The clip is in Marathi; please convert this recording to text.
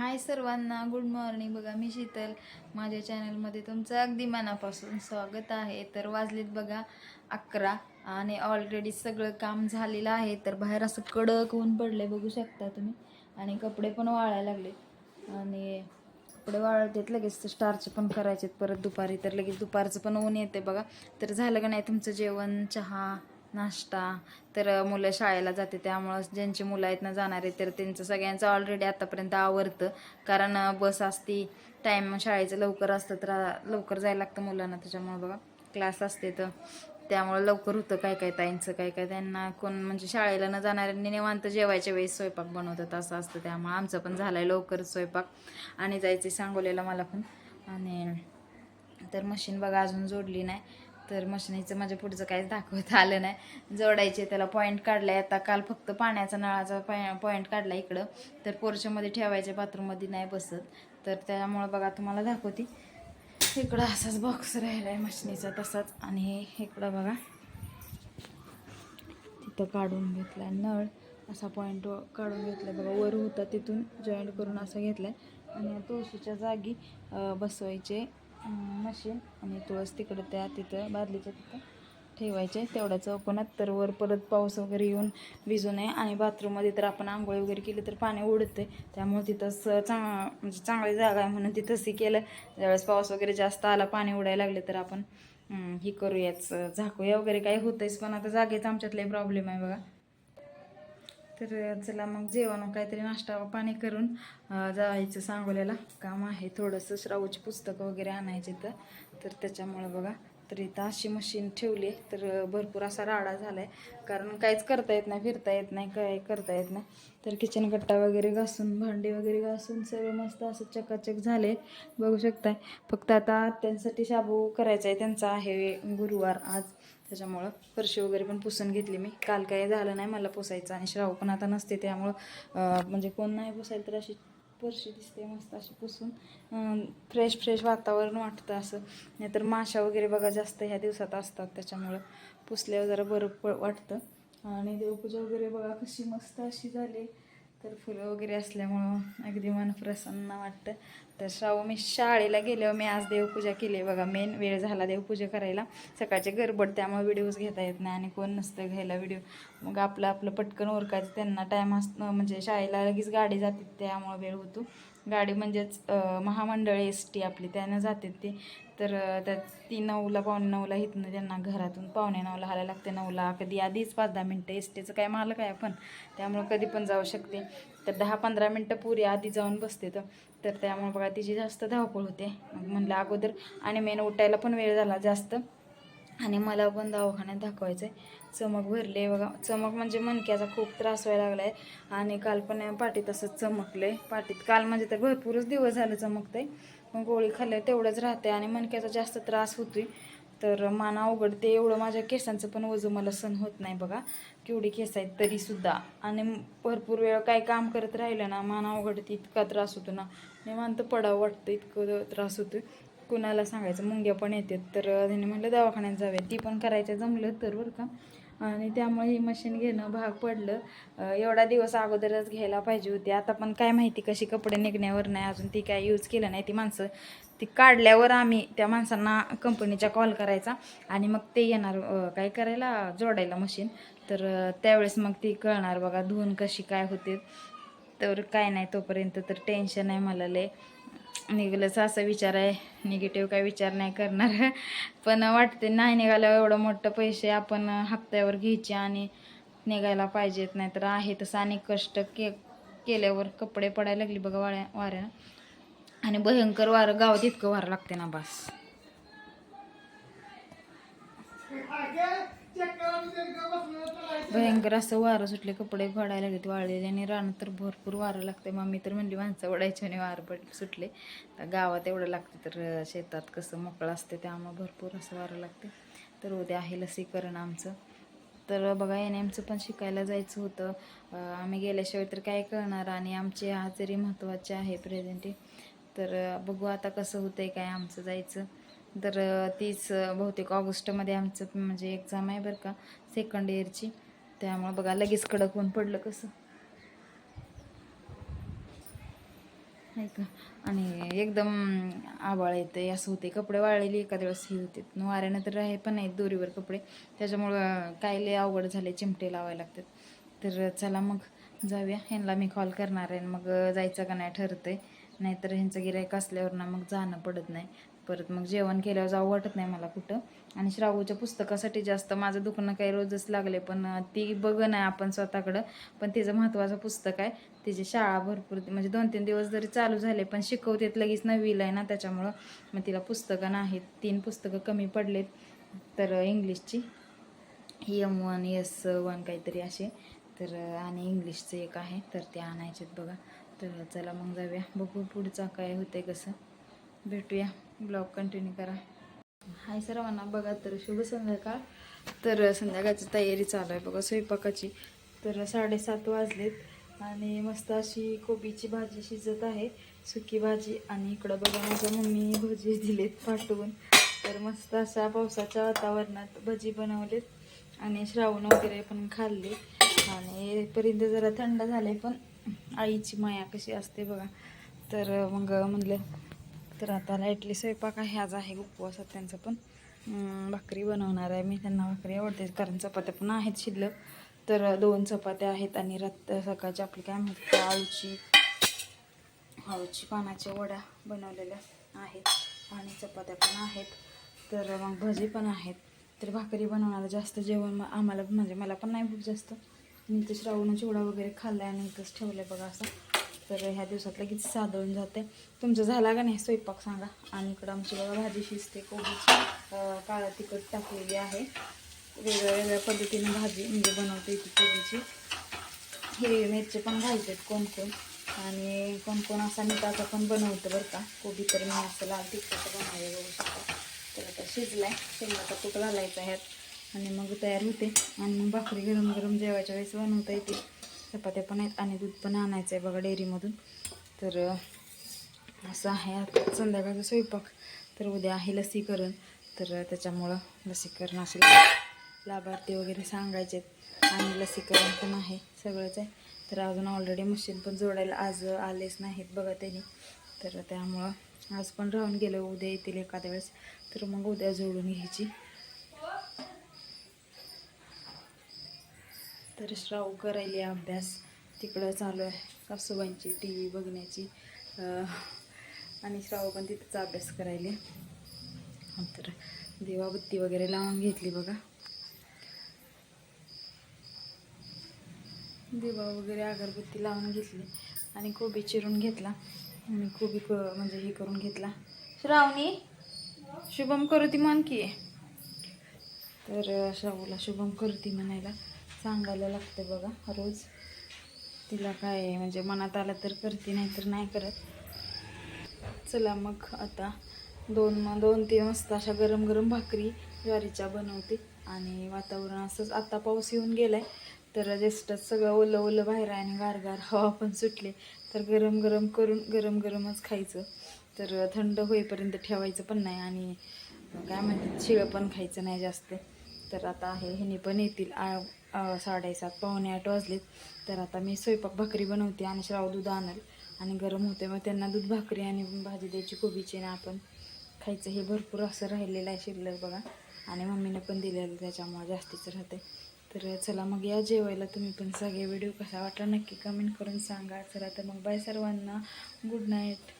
हाय सर्वांना गुड मॉर्निंग. बघा मी शीतल. माझ्या चॅनलमध्ये तुमचं अगदी मनापासून स्वागत आहे. तर वाजलेत बघा अकरा आणि ऑलरेडी सगळं काम झालेलं आहे. तर बाहेर असं कडक ऊन पडलंय बघू शकता तुम्ही. आणि कपडे पण वाळायला लागले आणि कपडे वाळतेत लगेच स्टार्च पण करायचे परत दुपारी. तर लगेच दुपारचं पण ऊन येते बघा. तर झालं का नाही तुमचं जेवण चहा? नाश्ता तर मुलं शाळेला जाते त्यामुळं ज्यांची मुलं आहेत ना जाणारे तर त्यांचं सगळ्यांचं ऑलरेडी आतापर्यंत आवडतं कारण बस असती टाईम शाळेचं लवकर असतं तर लवकर जायला लागतं मुलांना. त्याच्यामुळं बघा क्लास असते तर त्यामुळं लवकर होतं काय काय ताईंचं काय काय त्यांना कोण म्हणजे शाळेला न जाणाऱ्यांनी निवांत जेवायच्या वेळेस स्वयंपाक बनवतात असं असतं. त्यामुळं आमचं पण झालं आहे लवकरच स्वयंपाक. आणि जायचं सांगोलेला मला पण. आणि तर मशीन बघा अजून जोडली नाही. तर मशिनीचं माझ्या पुढचं काहीच दाखवत आलं नाही. जोडायचे त्याला पॉईंट काढलाय. आता काल फक्त पाण्याचा नळाचा पॉईंट काढला इकडं. तर पोरशामध्ये ठेवायच्या बाथरूममध्ये नाही बसत. तर त्यामुळं बघा तुम्हाला दाखवते. इकडं असाच बॉक्स राहिला आहे मशिनीचा तसाच. आणि इकडं बघा. तिथं काढून घेतला नळ. असा पॉईंट काढून घेतला बघा वर होता तिथून जॉईंट करून असा घेतला आणि तुळशीच्या जागी बसवायचे. मशीन आणि तुळस तिकडं त्या तिथं बादलीच्या तिथं ठेवायचे. तेवढ्या चौकोनात तर वर परत पाऊस वगैरे येऊन भिजू नये. आणि बाथरूममध्ये तर आपण आंघोळी वगैरे केली तर पाणी उडते त्यामुळे तिथंच चांग म्हणजे चांगली जागा आहे म्हणून तिथंसही केलं. ज्यावेळेस पाऊस वगैरे जास्त आला पाणी उडायला लागले तर आपण ही करूयाच झाकूया वगैरे काही होतंयच. पण आता जागेचा आमच्यातलाही प्रॉब्लेम आहे बघा. तर चला मग जेवण काहीतरी नाश्ता पाणी करून जायचं सांगोल्याला. काम आहे थोडंसं श्रावूची पुस्तकं वगैरे आणायचे तर तर त्याच्यामुळं बघा तर इथं अशी मशीन ठेवली आहे, तर भरपूर असा राडा झाला आहे कारण काहीच करता येत नाही फिरता येत नाही काय करता येत नाही. तर किचन गट्टा वगैरे घासून भांडी वगैरे घासून सगळं मस्त असं चकाचक झाले बघू शकताय. फक्त आता त्यांसाठी शाबू करायचा आहे. त्यांचा आहे गुरुवार आज. त्याच्यामुळं फरशी वगैरे पण पुसून घेतली मी. काल काय झालं नाही मला पुसायचं आणि श्राव पण आता नसते त्यामुळं म्हणजे कोण नाही पुसायला तर अशी फरशी दिसते मस्त अशी पुसून. फ्रेश फ्रेश वातावरण वाटतं असं. नाहीतर माशा वगैरे बघा जास्त ह्या दिवसात असतात त्याच्यामुळं पुसल्यावर जरा बरं प वाटतं. आणि देवपूजा वगैरे बघा कशी मस्त अशी झाली. तर फुलं वगैरे असल्यामुळं अगदी मन प्रसन्न वाटतं. तर श्राव मी शाळेला गेल्यावर मी आज देवपूजा केली बघा. मेन वेळ झाला देवपूजा करायला. सकाळचे गडबड त्यामुळे व्हिडिओज घेता येत नाही आणि कोण नसतं घ्यायला व्हिडिओ मग आपलं आपलं पटकन ओरकायचं. त्यांना टाईम असणं म्हणजे शाळेला लगेच गाडी जाते त्यामुळं वेळ होतो. गाडी म्हणजेच महामंडळ एस टी आपली त्यानं जाते ते. तर त्या ती नऊला पावणे नऊला इथनं त्यांना घरातून पावणे नऊला हायला लागते. नऊला कधी आधीच पाच दहा मिनटं एस टीचं काय मालक आहे आपण त्यामुळं कधी पण जाऊ शकते. तर दहा पंधरा मिनटं पुरी आधी जाऊन बसते तर तर त्यामुळे बघा तिची जास्त धावपळ होते. मग म्हणलं अगोदर आणि मेन उठायला पण वेळ झाला जास्त. आणि मला पण दवाखान्यात दाखवायचं आहे चमक भरले बघा. चमक म्हणजे मणक्याचा खूप त्रास व्हायला लागला आहे आणि काल पण पाठीत असंच चमकलं आहे पाठीत काल म्हणजे तर भरपूरच दिवस झालं चमकतंय. मग गोळी खाल्ल्यावर तेवढंच राहते आणि मणक्याचा जास्त त्रास होतोय. तर माना उघडते एवढं माझ्या केसांचं पण वजन मला सण होत नाही बघा. केवढी केस आहेत तरीसुद्धा आणि भरपूर वेळ काय काम करत राहिलं ना माना उघडते इतका त्रास होतो ना. निवांत पडावं वाटतं इतकं त्रास होतोय. कुणाला सांगायचं? मुंग्या पण येतात. तर त्यांनी म्हटलं दवाखान्यात जाऊया. ती पण करायचं जमलं तर बरं का. आणि त्यामुळे ही मशीन घेणं भाग पडलं. एवढा दिवस अगोदरच घ्यायला पाहिजे होती. आता पण काय माहिती कशी कपडे निघण्यावर नाही अजून ती काय यूज केलं नाही ती माणसं. ती काढल्यावर आम्ही त्या माणसांना कंपनीचा कॉल करायचा. आणि मग ते येणार काय करायला? जोडायला मशीन तर त्यावेळेस मग ती कळणार बघा धुवून कशी काय होते. तर काय नाही तोपर्यंत तर टेन्शन आहे मला लय. निघालंच असा विचार आहे. निगेटिव्ह काय विचार नाही करणार. पण वाटते नाही निघाल्यावर एवढं मोठं पैसे आपण हप्त्यावर घ्यायचे आणि निघायला पाहिजेत. नाही तर आहे तसं आणि कष्ट के केल्यावर कपडे पडायला लागली बघा वाऱ्या वाऱ्यानं आणि भयंकर वारं गावात इतकं वारं लागते ना बस. भयंकर असं वारं सुटले कपडे पडायला लागले वाळलेले आणि रानात तर भरपूर वारं लागते मम्मी तर म्हणली माणसं ओढायची आणि वारं पड सुटले. तर गावात एवढं लागते तर शेतात कसं मोकळं असते त्यामुळं भरपूर असं वारं लागते तर उद्या आहे लसीकरण आमचं. तर बघा एन एमचं पण शिकायला जायचं होतं. आम्ही गेल्याशिवाय तर काय करणार? आणि आमची हजेरी महत्त्वाचे आहे प्रेझेंटी तर बघू आता कसं होतंय काय आमचं जायचं. तर तीच बहुतेक ऑगस्टमध्ये आमचं म्हणजे एक्झाम आहे बरं का सेकंड इयरची त्यामुळे बघा लगेच कडक होऊन पडलं कसं. आहे का? आणि एकदम आबाळ येते असं होते कपडे वाळलेली एखाद्या वेळेस हे होते. वाऱ्यानं तर आहे पण नाहीत दोरीवर कपडे. त्याच्यामुळं काय लय अवघड झाले चिमटे लावायला लागतात. तर चला मग जाऊया. ह्यांना मी कॉल करणार आहे मग जायचं का नाही ठरतंय. नाहीतर ह्यांचं गिरायक असल्यावर ना मग जाणं पडत नाही. परत मग जेवण केल्यावर जाऊ वाटत नाही मला कुठं. आणि श्रावूच्या पुस्तकासाठी जास्त माझं दुखणं काही रोजच लागले पण ती बघ नाही आपण स्वतःकडं. पण तिचं महत्त्वाचं पुस्तक आहे. तिची शाळा भरपूर म्हणजे दोन तीन दिवस जरी चालू झाले पण शिकवतेत लगेच नवीला आहे ना त्याच्यामुळं. मग तिला पुस्तकं नाहीत. तीन पुस्तकं कमी पडलेत. तर इंग्लिशची. एम वन एस वन काहीतरी असे तर आणि इंग्लिशचं एक आहे. तर ते आणायचेत बघा. तर चला मग जाऊया. बघू पुढचा काय होतंय कसं. भेटूया. ब्लॉग कंटिन्यू करा. हाय सर्वांना बघा तर शुभ संध्याकाळ. तर संध्याकाळची तयारी चालू आहे बघा स्वयंपाकाची. तर साडेसात वाजलेत आणि मस्त अशी कोबीची भाजी शिजत आहे. सुकी भाजी आणि इकडं बघा माझ्या मम्मी भजी दिलेत पाठवून. तर मस्त अशा पावसाच्या वातावरणात भजी बनवलेत आणि श्रावण वगैरे पण खाल्ले. आणि पर्यंत जरा थंड झाले पण आईची माया कशी असते बघा. तर मग म्हणलं तर आता लाईटली स्वयंपाक आहे आज आहे उपवासात त्यांचं पण. भाकरी बनवणार आहे मी त्यांना भाकरी आवडते कारण चपात्या पण आहेत शिल्लक. तर दोन चपात्या आहेत आणि रात सकाळची आपली काय म्हणतात आळूची आळूची पानाच्या वड्या बनवलेल्या आहेत आणि चपात्या पण आहेत. तर मग भजी पण आहेत. तर भाकरी बनवणारा जास्त जेवण आम्हाला म्हणजे मला पण नाही भूक जास्त. मी तर श्रावण चिवडा वगैरे खाल्ला आणि इथंच ठेवलं बघा असं. तर ह्या दिवसात लगेच साधळून जाते. तुमचं झाला का नाही स्वयंपाक सांगा. आणि इकडं आमची बघा भाजी शिजते कोबीची काळा तिखट टाकलेली आहे. वेगळ्या वेगळ्या पद्धतीने भाजी म्हणजे बनवते ती कोबीची. हिरवी मिरची पण घालतात कोण कोण आणि कोण कोण असा मिठाचा पण बनवतं बरं का. कोबी तर मी असं लाल तिखटाचं बनवायला बघू शकता. तर आता शिजलाय. शेंगाचा तूप घालायचा ह्यात. आणि मग तयार होते. आणि मग भाकरी गरम गरम जेवायच्या वेळेस बनवता येते. चपात्या पण आहेत आणि दूध पण आणायचं आहे बघा डेअरीमधून. तर असं आहे आता संध्याकाळचा स्वयंपाक. तर उद्या आहे लसीकरण. तर त्याच्यामुळं लसीकरण असेल. लाभार्थी वगैरे सांगायचे आणि लसीकरण पण आहे सगळंच आहे. तर अजून ऑलरेडी मशीन पण जोडायला आज आलेच नाहीत बघा त्यांनी. तर त्यामुळं आज पण राहून गेलं उद्या येतील एखाद्या वेळेस. तर मग उद्या जोडून घ्यायची. तर श्राव करायली अभ्यास. तिकडं चालू आहे सासूबाईंची टी व्ही बघण्याची आणि श्राव पण तिथंच अभ्यास करायले. तर देवाबत्ती वगैरे लावून घेतली बघा. दिवा वगैरे अगरबत्ती लावून घेतली आणि कोबी चिरून घेतला. आणि कोबी क म्हणजे हे करून घेतला. श्रावणी शुभम करू ती म्हण की. तर श्रावूला शुभम करू ती म्हणायला. सांगायला लागते बघा रोज. तिला काय म्हणजे मनात आलं तर करते नाही तर नाही करत. चला मग आता दोन दोन तीन वाजता अशा गरम गरम भाकरी ज्वारीच्या बनवते. आणि वातावरण असंच आता पाऊस येऊन गेलाय तर ज्येष्ठच सगळं ओलं ओलं बाहेर आहे आणि गारगार हवा पण सुटले. तर गरम गरम करून गरम गरमच खायचं. तर थंड होईपर्यंत ठेवायचं पण नाही आणि काय म्हणतात शिळं पण खायचं नाही जास्त. तर आता आहे ह्यानी पण येतील आ- साडेसात पावणे आठ वाजलेत. तर आता मी स्वयंपाक भाकरी बनवते आणि श्राव दूध आणल. आणि गरम होते मग त्यांना दूध भाकरी आणि भाजी द्यायची कोबीची आणि आपण खायचं. हे भरपूर असं राहिलेलं आहे शिल्लक बघा. आणि मम्मीने पण दिलेलं त्याच्यामुळे जास्तीच राहते तर चला मग या जेवायला तुम्ही पण सगळे व्हिडिओ कसा वाटला नक्की कमेंट करून सांगा. चला तर मग बाय सर्वांना. Good night